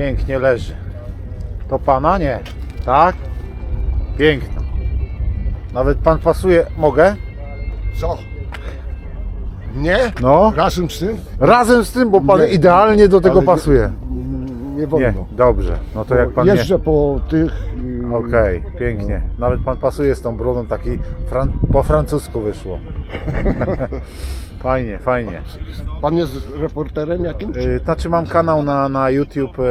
Pięknie leży. To pana? Nie. Tak? Pięknie. Nawet pan pasuje. Mogę? Co? Nie? No. Razem z tym? Razem z tym, bo pan Nie. idealnie do tego Ale nie- pasuje. Nie wolno. Nie, dobrze. No to jak pan nie... Jeżdżę po tych... yy, Okej, pięknie. Nawet pan pasuje z tą brodą, taki fran... po francusku wyszło. fajnie, fajnie. Pan jest reporterem jakimś? Y, Znaczy mam kanał na, na YouTube, e,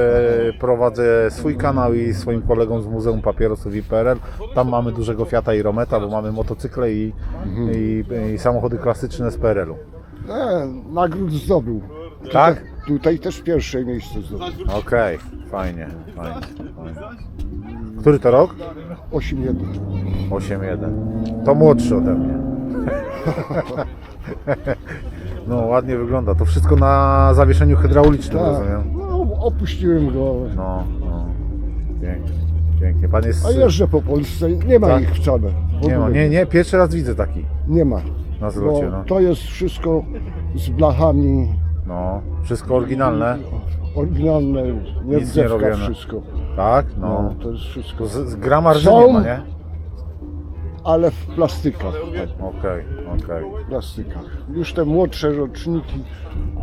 prowadzę swój kanał i swoim kolegą z Muzeum Papierosów i PRL. Tam mamy dużego Fiata i Rometa, bo mamy motocykle i, i, i samochody klasyczne z PRL-u. E, nagród zdobył. Tak? Tutaj, tutaj też pierwsze miejsce zdobył. Okej, fajnie, fajnie, fajnie. Który to rok? 8-1. 8-1. To młodszy ode mnie. No ładnie wygląda. To wszystko na zawieszeniu hydraulicznym, Tak. rozumiem? No, opuściłem go. No, no. Pięknie, pięknie. Pan jest... A jeżdżę po Polsce, nie ma Tak? ich wcale. W Nie ma, ogóle. nie, nie, pierwszy raz widzę taki Nie ma. na zlocie, Bo no. to jest wszystko z blachami No, wszystko oryginalne, oryginalne, nie Nic nie wdewka robione. wszystko. tak? No, No. to jest wszystko. Z, z gra marży nie ma, nie? Ale w plastykach. Okej, okej. W plastykach. Już te młodsze roczniki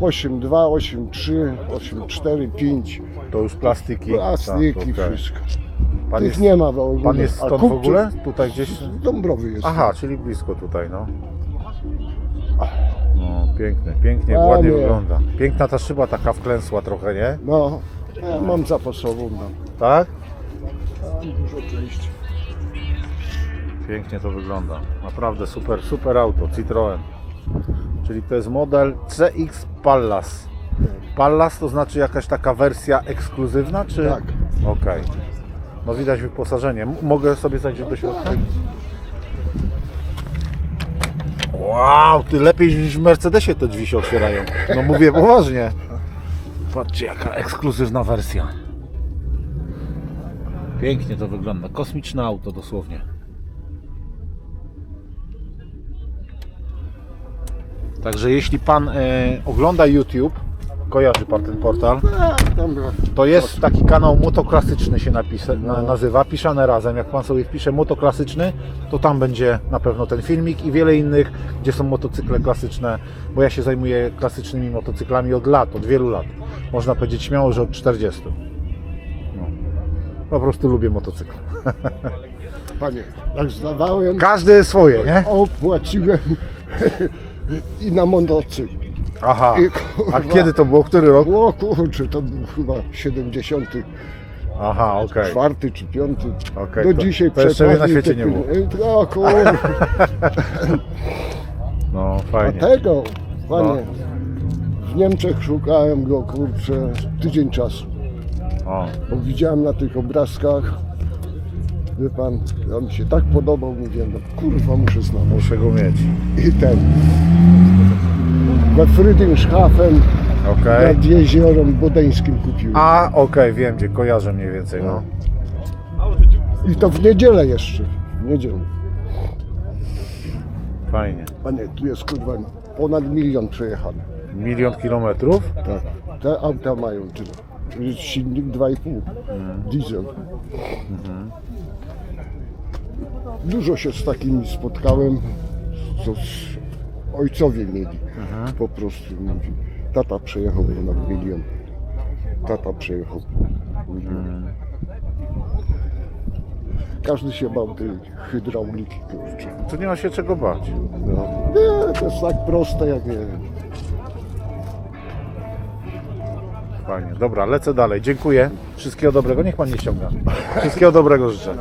8,2, 8,3, 8,4, 5. To już plastiki. Plastiki, tak, okej. wszystko. Pan Tych jest, nie ma w ogóle. pan jest stąd w ogóle? Tutaj gdzieś? Dąbrowy jest. Aha, czyli blisko tutaj, no. No, pięknie, Panie. ładnie wygląda. Piękna ta szyba taka wklęsła trochę, nie? No, ja mam zapasową. Mam. Tak? Mam dużo części. Pięknie to wygląda. Naprawdę super, super auto, Citroen. Czyli to jest model CX Pallas. Pallas to znaczy jakaś taka wersja ekskluzywna, czy? Tak. Okej. No widać wyposażenie. M- mogę sobie zajrzeć do środka? Wow, ty lepiej niż w Mercedesie te drzwi się otwierają. No mówię poważnie. Patrzcie jaka ekskluzywna wersja. Pięknie to wygląda. Kosmiczne auto dosłownie. Także jeśli pan e, ogląda YouTube, kojarzy pan ten portal, Tak, to jest taki kanał motoklasyczny się napisa, na, nazywa, piszane razem. Jak pan sobie wpisze motoklasyczny, to tam będzie na pewno ten filmik i wiele innych, gdzie są motocykle klasyczne, bo ja się zajmuję klasycznymi motocyklami od lat, od wielu lat. Można powiedzieć śmiało, że od 40. No. Po prostu lubię motocykle. Panie, jak zdawałem, Każdy swoje, nie? opłaciłem i na motocykl. Aha. I A kurwa, kiedy to było? Który rok? O kurczę, to był chyba 74 Aha, okej. czy 5. Okej, Do to- dzisiaj to jeszcze mnie na przepadli świecie te nie było. pil- O kurwa, No a fajnie. tego, panie, w Niemczech szukałem go, kurczę, tydzień czasu. O, Bo widziałem na tych obrazkach, wie pan, on mi się tak podobał, mówię, no kurwa muszę znaleźć. muszę go mieć. I ten, we Friedrichshafen Okej. nad jeziorem bodeńskim kupiłem. A, okej, wiem gdzie, kojarzę mniej więcej, no. I to w niedzielę jeszcze, w niedzielę. Fajnie. Panie, tu jest kurwa ponad milion przejechany. Milion kilometrów? Tak. Te auta mają tyle. To jest silnik 2,5, diesel. Dużo się z takimi spotkałem, co z ojcowie mieli. Po prostu mówi, tata przejechał ponad milion. Tata przejechał. milion. Każdy się bał tej hydrauliki, kurczę. Tu nie ma się czego bać. No. Nie, to jest tak proste jak nie wiem. Fajnie. Dobra, lecę dalej. Dziękuję. Wszystkiego dobrego. Niech pan nie ściąga. Wszystkiego dobrego życzę.